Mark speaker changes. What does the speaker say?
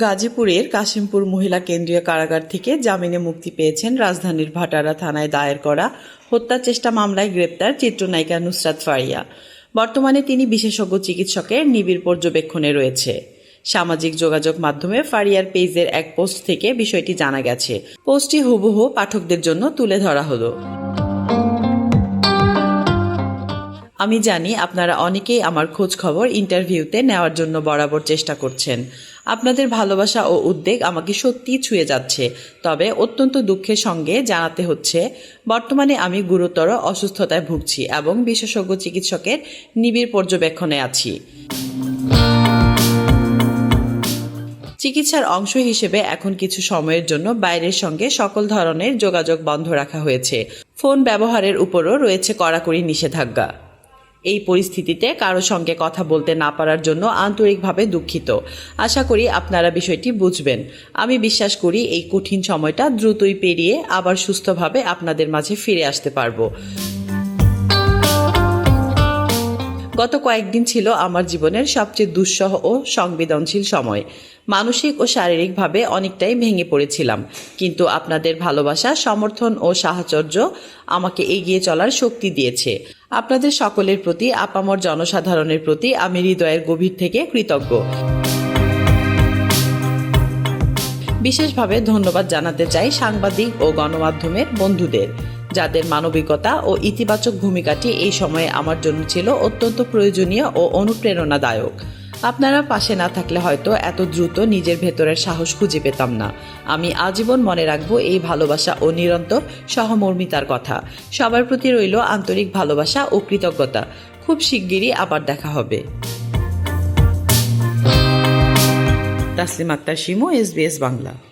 Speaker 1: গাজীপুরের কাশিমপুর মহিলা কেন্দ্রীয় কারাগার থেকে জামিনে মুক্তি পেয়েছেন রাজধানীর ভাটারা থানায় দায়ের করা হত্যা চেষ্টা মামলায় গ্রেপ্তার চিত্রনায়িকা নুসরাত ফারিয়া। বর্তমানে তিনি বিশেষজ্ঞ চিকিৎসকের নিবিড় পর্যবেক্ষণে রয়েছে। সামাজিক যোগাযোগ মাধ্যমে ফারিয়ার পেজের এক পোস্ট থেকে বিষয়টি জানা গেছে। পোস্টটি হুবহু পাঠকদের জন্য তুলে ধরা হলো। আমি জানি আপনারা অনেকেই আমার খোঁজ খবর ইন্টারভিউতে নেওয়ার জন্য বরাবর চেষ্টা করছেন। আপনাদের ভালোবাসা ও উদ্বেগ আমাকে সত্যিই ছুঁয়ে যাচ্ছে। তবে অত্যন্ত দুঃখের সঙ্গে জানাতে হচ্ছে, বর্তমানে আমি গুরুতর অসুস্থতায় ভুগছি এবং বিশেষজ্ঞ চিকিৎসকের নিবিড় পর্যবেক্ষণে আছি। চিকিৎসার অংশ হিসেবে এখন কিছু সময়ের জন্য বাইরের সঙ্গে সকল ধরনের যোগাযোগ বন্ধ রাখা হয়েছে। ফোন ব্যবহারের উপরও রয়েছে কড়াকড়ি নিষেধাজ্ঞা। এই পরিস্থিতিতে কারও সঙ্গে কথা বলতে না পারার জন্য আন্তরিকভাবে দুঃখিত। আশা করি আপনারা বিষয়টি বুঝবেন। আমি বিশ্বাস করি এই কঠিন সময়টা দ্রুতই পেরিয়ে আবার সুস্থভাবে আপনাদের মাঝে ফিরে আসতে পারব। গত কয়েকদিন ছিল আমার জীবনের সবচেয়ে দুঃসহ ও সংবেদনশীল সময়। মানসিক ও শারীরিকভাবে অনেকটাই ভেঙে পড়েছিলাম। কিন্তু আপনাদের ভালোবাসা, সমর্থন ও সাহচর্য আমাকে এগিয়ে চলার শক্তি দিয়েছে। আপনাদের সকলের প্রতি, আপামর জনসাধারণের প্রতি আমি হৃদয়ের গভীর থেকে কৃতজ্ঞ। বিশেষভাবে ধন্যবাদ জানাতে চাই সাংবাদিক ও গণমাধ্যমের বন্ধুদের। যাদের মানবিকতা ও ইতিবাচক ভূমিকাটি এই সময়ে আমার জন্য ছিল অত্যন্ত প্রয়োজনীয় ও অনুপ্রেরণাদায়ক। আপনারা পাশে না থাকলে হয়তো এত দ্রুত নিজের ভেতরের সাহস খুঁজে পেতাম না। আমি আজীবন মনে রাখব এই ভালোবাসা ও নিরন্তর সহমর্মিতার কথা। সবার প্রতি রইল আন্তরিক ভালোবাসা ও কৃতজ্ঞতা। খুব শিগগিরই আবার দেখা হবে। তাসলিম আক্তার, শিমু এসবিএস বাংলা।